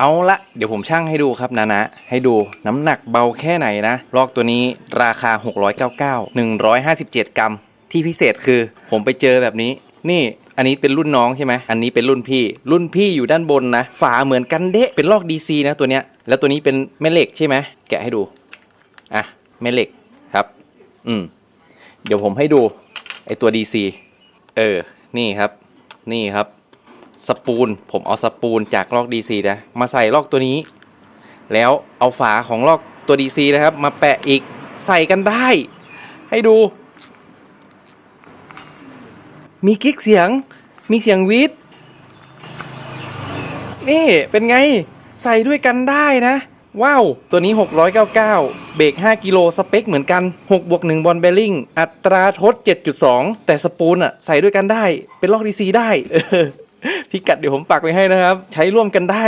เอาละเดี๋ยวผมช่างให้ดูครับนะนะ ให้ดูน้ำหนักเบาแค่ไหนนะ ลอกตัวนี้ราคา 699 157 กรัม ที่พิเศษคือผมไปเจอแบบนี้ นี่อันนี้เป็นรุ่นน้องใช่ไหมอันนี้เป็นรุ่นพี่ รุ่นพี่อยู่ด้านบนนะ ฝาเหมือนกันเดะเป็นลอก DC นะตัวเนี้ย แล้วตัวนี้เป็นแม่เหล็กใช่ไหมแกะให้ดู อะแม่เหล็กครับ อืม เดี๋ยวผมให้ดูไอตัว DC เออ นี่ครับ นี่ครับ สปูลผมเอาสปูลจากลอก DC นะมาใส่ลอกตัวนี้ แล้วเอาฝาของลอกตัว DC นะครับ มาแปะอีกใส่กันได้ ให้ดู มีกิ๊กเสียง มีเสียงวิทนี่เป็นไงใส่ด้วยกันได้นะ ว้าว ตัวนี้ 699 เบรก5 กิโลสเปคเหมือนกัน 6บวก1บอลเบลลิงอัตราทด 7.2 แต่สปูลอะใส่ด้วยกันได้ เป็นลอกดีซีได้ พิกัดเดี๋ยวผมปักไว้ให้นะครับ ใช้ร่วมกันได้